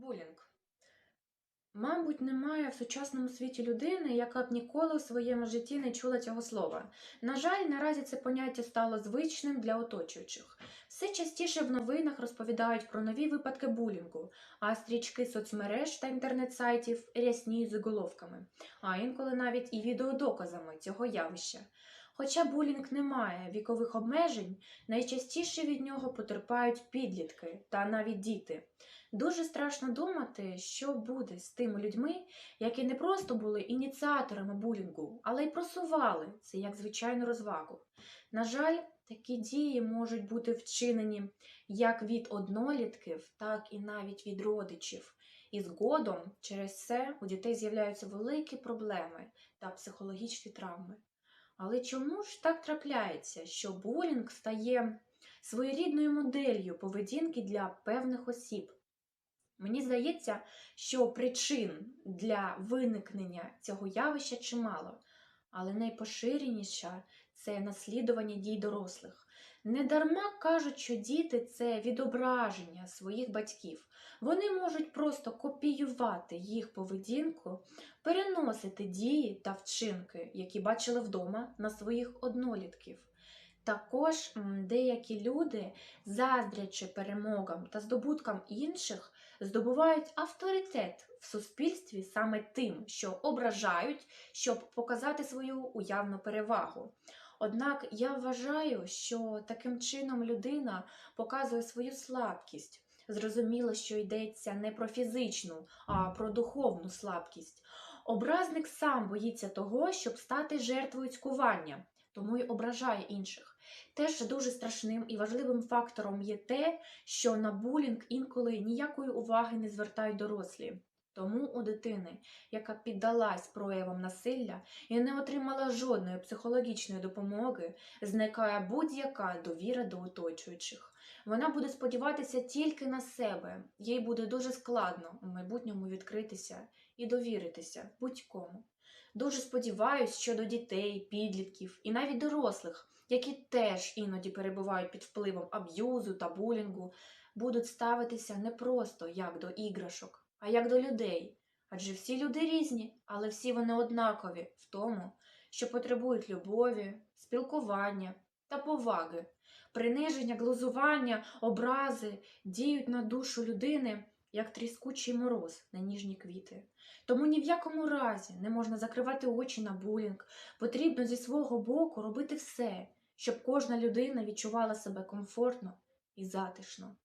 Булінг. Мабуть, немає в сучасному світі людини, яка б ніколи в своєму житті не чула цього слова. На жаль, наразі це поняття стало звичним для оточуючих. Все частіше в новинах розповідають про нові випадки булінгу, а стрічки соцмереж та інтернет-сайтів рясніють заголовками, а інколи навіть і відеодоказами цього явища. Хоча булінг не має вікових обмежень, найчастіше від нього потерпають підлітки та навіть діти. Дуже страшно думати, що буде з тими людьми, які не просто були ініціаторами булінгу, але й просували це як звичайну розвагу. На жаль, такі дії можуть бути вчинені як від однолітків, так і навіть від родичів. І згодом через це у дітей з'являються великі проблеми та психологічні травми. Але чому ж так трапляється, що булінг стає своєрідною моделлю поведінки для певних осіб? Мені здається, що причин для виникнення цього явища чимало, але найпоширеніша це наслідування дій дорослих. Недарма кажуть, що діти це відображення своїх батьків. Вони можуть просто копіювати їх поведінку, переносити дії та вчинки, які бачили вдома на своїх однолітків. Також деякі люди, заздрячи перемогам та здобуткам інших, здобувають авторитет в суспільстві саме тим, що ображають, щоб показати свою уявну перевагу. Однак я вважаю, що таким чином людина показує свою слабкість. Зрозуміло, що йдеться не про фізичну, а про духовну слабкість. Образник сам боїться того, щоб стати жертвою цькування, тому й ображає інших. Теж дуже страшним і важливим фактором є те, що на булінг інколи ніякої уваги не звертають дорослі. Тому у дитини, яка піддалась проявам насилля і не отримала жодної психологічної допомоги, зникає будь-яка довіра до оточуючих. Вона буде сподіватися тільки на себе, їй буде дуже складно у майбутньому відкритися і довіритися будь-кому. Дуже сподіваюсь, що до дітей, підлітків і навіть дорослих, які теж іноді перебувають під впливом аб'юзу та булінгу, будуть ставитися не просто як до іграшок, а як до людей. Адже всі люди різні, але всі вони однакові в тому, що потребують любові, спілкування та поваги. Приниження, глузування, образи діють на душу людини як тріскучий мороз на ніжні квіти. Тому ні в якому разі не можна закривати очі на булінг. Потрібно зі свого боку робити все, щоб кожна людина відчувала себе комфортно і затишно.